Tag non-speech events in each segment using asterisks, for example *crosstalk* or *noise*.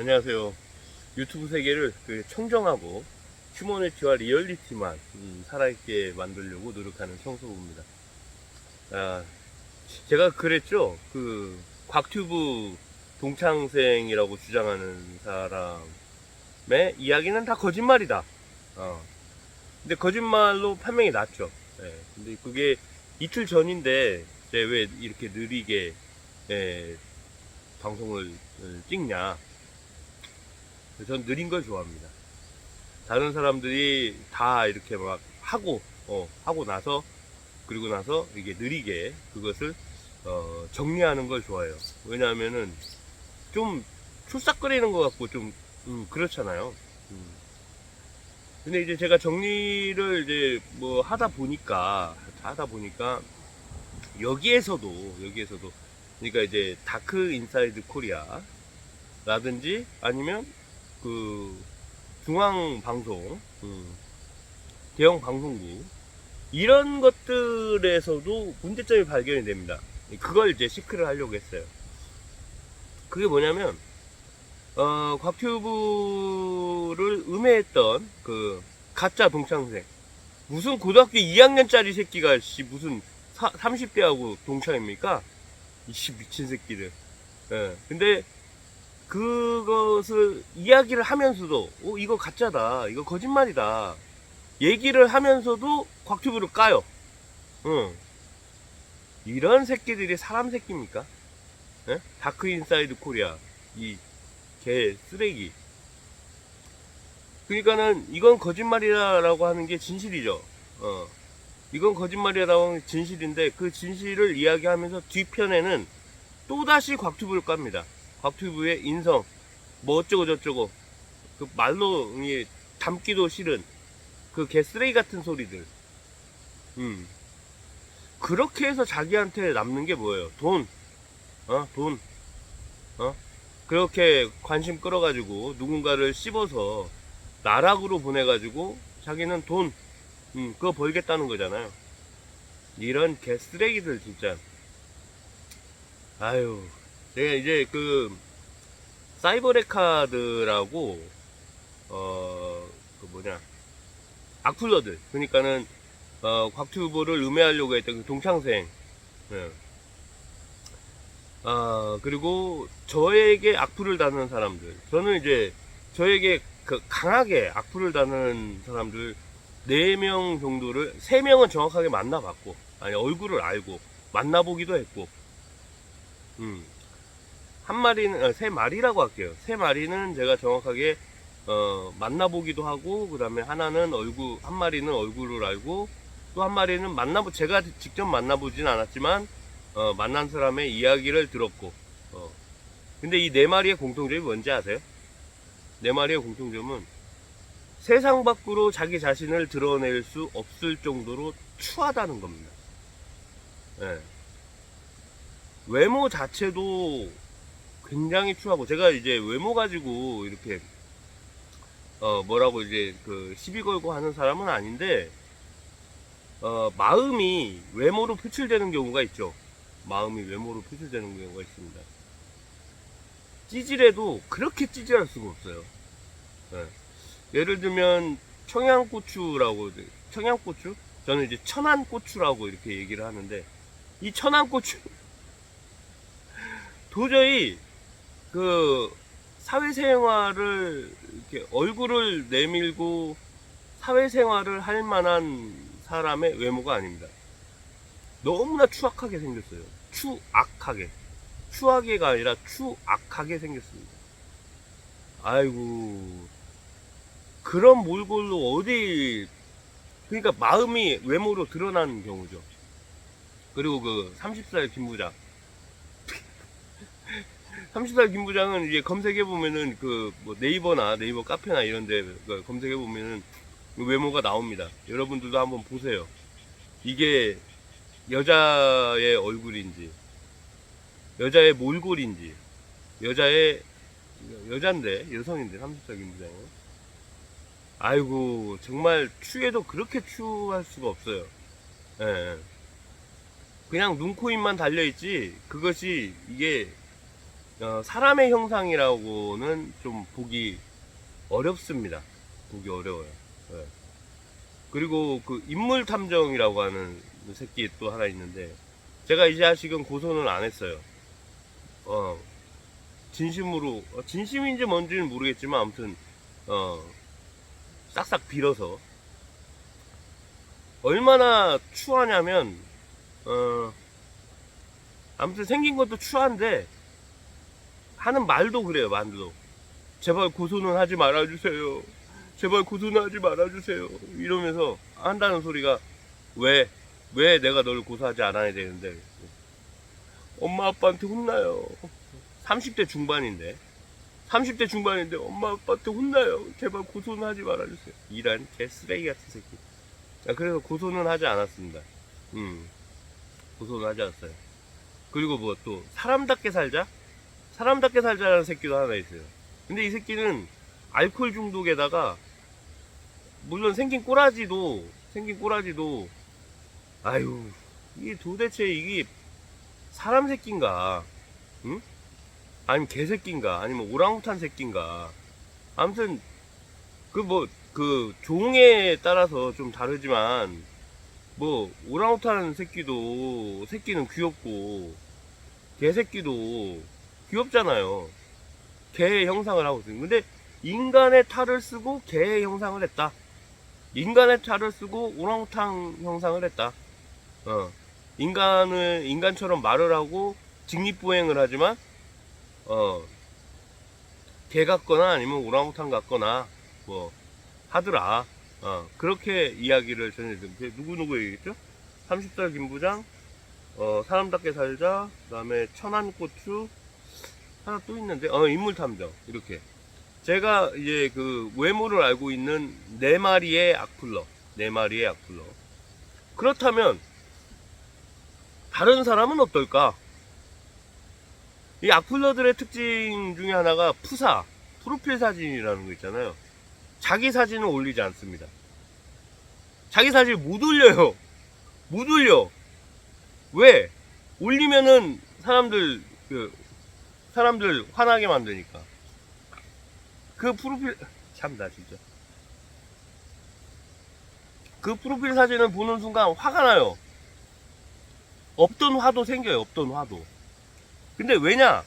안녕하세요. 유튜브 세계를 그 청정하고 휴머니티와 리얼리티만 음, 살아있게 만들려고 노력하는 청소부입니다. 아, 제가 그랬죠. 그 곽튜브 동창생이라고 주장하는 사람의 이야기는 다 거짓말이다. 어. 근데 거짓말로 판명이 났죠. 예. 근데 그게 이틀 전인데 왜 이렇게 느리게 예, 방송을 어, 찍냐. 전 느린 걸 좋아합니다. 다른 사람들이 다 이렇게 막 하고, 어, 하고 나서, 그리고 나서 이게 느리게 그것을, 어, 정리하는 걸 좋아해요. 왜냐하면은 좀 출싹거리는 것 같고 좀, 음, 그렇잖아요. 음. 근데 이제 제가 정리를 이제 뭐 하다 보니까, 하다 보니까, 여기에서도, 여기에서도, 그러니까 이제 다크 인사이드 코리아, 라든지 아니면 그 중앙 방송, 음, 대형 방송국 이런 것들에서도 문제점이 발견이 됩니다. 그걸 이제 시크를 하려고 했어요. 그게 뭐냐면 어, 곽튜브를 음해했던 그 가짜 동창생 무슨 고등학교 2학년짜리 새끼가 씨 무슨 30대하고 동창입니까? 이씨 미친 새끼들. 예. 근데 그것을 이야기를 하면서도 어 이거 가짜다 이거 거짓말이다 얘기를 하면서도 곽튜브를 까요 응. 이런 새끼들이 사람 새끼입니까 예? 다크 인사이드 코리아 이 개 쓰레기 그러니까는 이건 거짓말이라고 하는 게 진실이죠 어. 이건 거짓말이라고 하는 게 진실인데 그 진실을 이야기하면서 뒤편에는 또다시 곽튜브를 깝니다 곽튜브의 인성, 뭐 어쩌고 저쩌고, 그 말로 이 담기도 싫은 그 개쓰레기 같은 소리들. 음. 그렇게 해서 자기한테 남는 게 뭐예요? 돈. 어? 돈. 어? 그렇게 관심 끌어가지고 누군가를 씹어서 나락으로 보내가지고 자기는 돈, 음, 그거 벌겠다는 거잖아요. 이런 개쓰레기들 진짜. 아유. 제가 이제 그 사이버레카드라고 어 그 뭐냐 악플러들 그러니까는 어 곽튜브를 음해하려고 했던 그 동창생 예. 아 그리고 저에게 악플을 다는 사람들 저는 이제 저에게 그 강하게 악플을 다는 사람들 4명 정도를 3명은 정확하게 만나봤고 아니 얼굴을 알고 만나보기도 했고 음. 한 마리는 아, 세 마리라고 할게요. 세 마리는 제가 정확하게 어, 만나보기도 하고 그다음에 하나는 얼굴 한 마리는 얼굴을 알고 또 한 마리는 만나보 제가 직접 만나보진 않았지만 어, 만난 사람의 이야기를 들었고 어. 근데 이 네 마리의 공통점이 뭔지 아세요? 네 마리의 공통점은 세상 밖으로 자기 자신을 드러낼 수 없을 정도로 추하다는 겁니다. 예. 외모 자체도 굉장히 추하고 제가 이제 외모 가지고 이렇게 어 뭐라고 이제 그 시비 걸고 하는 사람은 아닌데 어 마음이 외모로 표출되는 경우가 있죠. 마음이 외모로 표출되는 경우가 있습니다. 찌질해도 그렇게 찌질할 수가 없어요. 예. 예를 들면 청양고추라고 청양고추 저는 이제 천안고추라고 이렇게 얘기를 하는데 이 천안고추 *laughs* 도저히 그 사회생활을 이렇게 얼굴을 내밀고 사회생활을 할 만한 사람의 외모가 아닙니다. 너무나 추악하게 생겼어요. 추악하게. 추하게가 아니라 추악하게 생겼습니다. 아이고. 그런 몰골로 어디, 그러니까 마음이 외모로 드러나는 경우죠. 그리고 그 30살 김부장. 30살 김 부장은 이제 검색해 보면은 그 뭐 네이버나 네이버 카페나 이런데 그 검색해 보면은 외모가 나옵니다. 여러분들도 한번 보세요. 이게 여자의 얼굴인지 여자의 몰골인지 여자의 여잔데 여성인데 30살 김 부장은 아이고 정말 추해도 그렇게 추할 수가 없어요. 예. 그냥 눈, 코, 입만 달려있지 그것이 이게 어, 사람의 형상이라고는 좀 보기 어렵습니다. 보기 어려워요. 예. 그리고 그 인물 탐정이라고 하는 새끼 또 하나 있는데 제가 이제 아직은 고소는 안 했어요. 어, 진심으로 어, 진심인지 뭔지는 모르겠지만 아무튼 어, 싹싹 빌어서 얼마나 추하냐면 어, 아무튼 생긴 것도 추한데 하는 말도 그래요 말도 제발 고소는 하지 말아주세요. 제발 고소는 하지 말아주세요. 이러면서 한다는 소리가 왜 왜 내가 널 고소하지 않아야 되는데. 엄마 아빠한테 혼나요. 30대 중반인데. 30대 중반인데 엄마 아빠한테 혼나요. 제발 고소는 하지 말아주세요. 이란 개 쓰레기 같은 새끼. 아, 그래서 고소는 하지 않았습니다. 음. 고소는 하지 않았어요. 그리고 뭐 또 사람답게 살자 사람답게 살자라는 새끼도 하나 있어요. 근데 이 새끼는 알코올 중독에다가 물론 생긴 꼬라지도 생긴 꼬라지도 아유 이게 도대체 이게 사람 새끼인가? 응? 아니면 개새끼인가? 아니면 오랑우탄 새끼인가? 아무튼 그 뭐 그 종에 따라서 좀 다르지만 뭐 오랑우탄 새끼도 새끼는 귀엽고 개새끼도 귀엽잖아요. 개의 형상을 하고 있어요 근데 인간의 탈을 쓰고 개의 형상을 했다. 인간의 탈을 쓰고 오랑우탄 형상을 했다. 어. 인간을 인간처럼 말을 하고 직립보행을 하지만 어, 개 같거나 아니면 오랑우탄 같거나 뭐 하더라. 어, 그렇게 이야기를 전해드린 누구누구 얘기했죠? 30살 김부장, 어, 사람답게 살자, 그 다음에 천안고추, 하나 또 있는데, 어, 인물 탐정. 이렇게. 제가 이제 그 외모를 알고 있는 네 마리의 악플러. 네 마리의 악플러. 그렇다면, 다른 사람은 어떨까? 이 악플러들의 특징 중에 하나가 푸사, 프로필 사진이라는 거 있잖아요. 자기 사진을 올리지 않습니다. 자기 사진 못 올려요. 못 올려. 왜? 올리면은 사람들, 그, 사람들 화나게 만드니까. 그 프로필, 참나, 진짜. 그 프로필 사진을 보는 순간 화가 나요. 없던 화도 생겨요, 없던 화도. 근데 왜냐?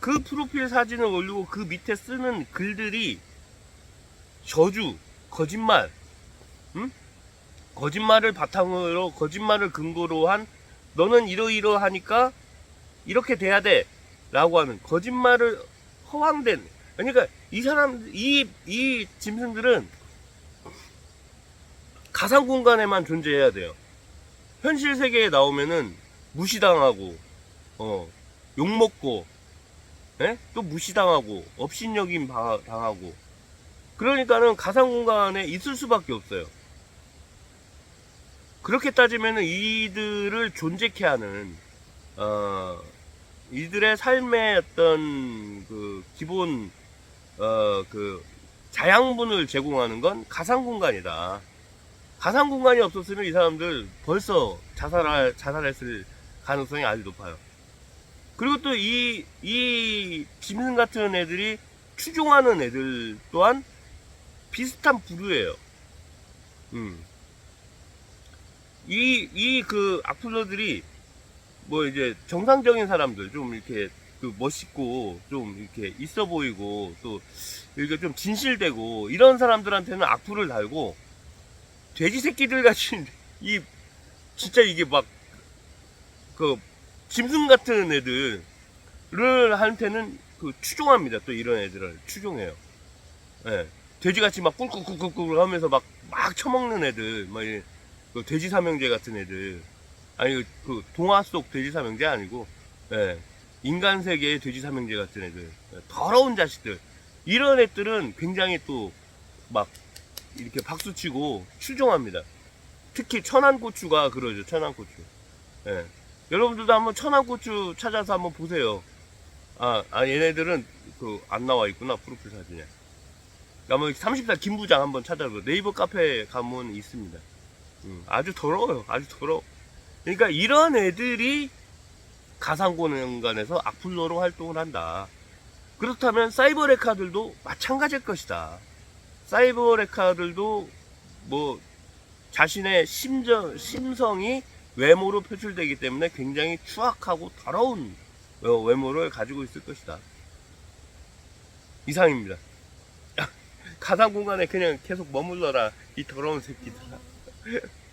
그 프로필 사진을 올리고 그 밑에 쓰는 글들이 저주, 거짓말, 응? 거짓말을 바탕으로, 거짓말을 근거로 한 너는 이러이러하니까 이렇게 돼야 돼. 라고 하는 거짓말을 허황된, 그러니까 이 사람, 이, 이 짐승들은 가상 공간에만 존재해야 돼요. 현실 세계에 나오면은 무시당하고, 어, 욕먹고, 예? 또 무시당하고, 업신여김 바- 당하고. 그러니까는 가상 공간에 있을 수밖에 없어요. 그렇게 따지면은 이들을 존재케 하는, 어, 이들의 삶의 어떤 그 기본, 어, 그 자양분을 제공하는 건 가상 공간이다. 가상 공간이 없었으면 이 사람들 벌써 자살할, 자살했을 가능성이 아주 높아요. 그리고 또 이, 이 짐승 같은 애들이 추종하는 애들 또한 비슷한 부류예요. 음. 이, 이 그 악플러들이 뭐 이제 정상적인 사람들 좀 이렇게 그 멋있고 좀 이렇게 있어 보이고 또 이렇게 좀 진실되고 이런 사람들한테는 악플을 달고 돼지 새끼들 같이 *laughs* 이 진짜 이게 막 그 짐승 같은 애들을 한테는 그 추종합니다. 또 이런 애들을 추종해요. 예. 돼지같이 막 꿀꿀꿀꿀꿀 하면서 막, 막 처먹는 애들, 막, 이- 그 돼지 삼형제 같은 애들. 아니, 그, 동화 속 돼지 삼형제 아니고, 예. 인간 세계의 돼지 삼형제 같은 애들. 예, 더러운 자식들. 이런 애들은 굉장히 또, 막, 이렇게 박수치고 추종합니다. 특히 천안고추가 그러죠, 천안고추. 예. 여러분들도 한번 천안고추 찾아서 한번 보세요. 아, 아 얘네들은 그 안 나와 있구나 프로필 사진에. 그러면 30살 김부장 한번 찾아보 네이버 카페에 가면 있습니다. 음, 아주 더러워요. 아주 더러워. 그러니까 이런 애들이 가상 공간에서 악플러로 활동을 한다. 그렇다면 사이버 레카들도 마찬가지일 것이다. 사이버 레카들도 뭐 자신의 심정, 심성이 외모로 표출되기 때문에 굉장히 추악하고 더러운 어, 외모를 가지고 있을 것이다. 이상입니다. *laughs* 가상 공간에 그냥 계속 머물러라 이 더러운 새끼들아. *laughs*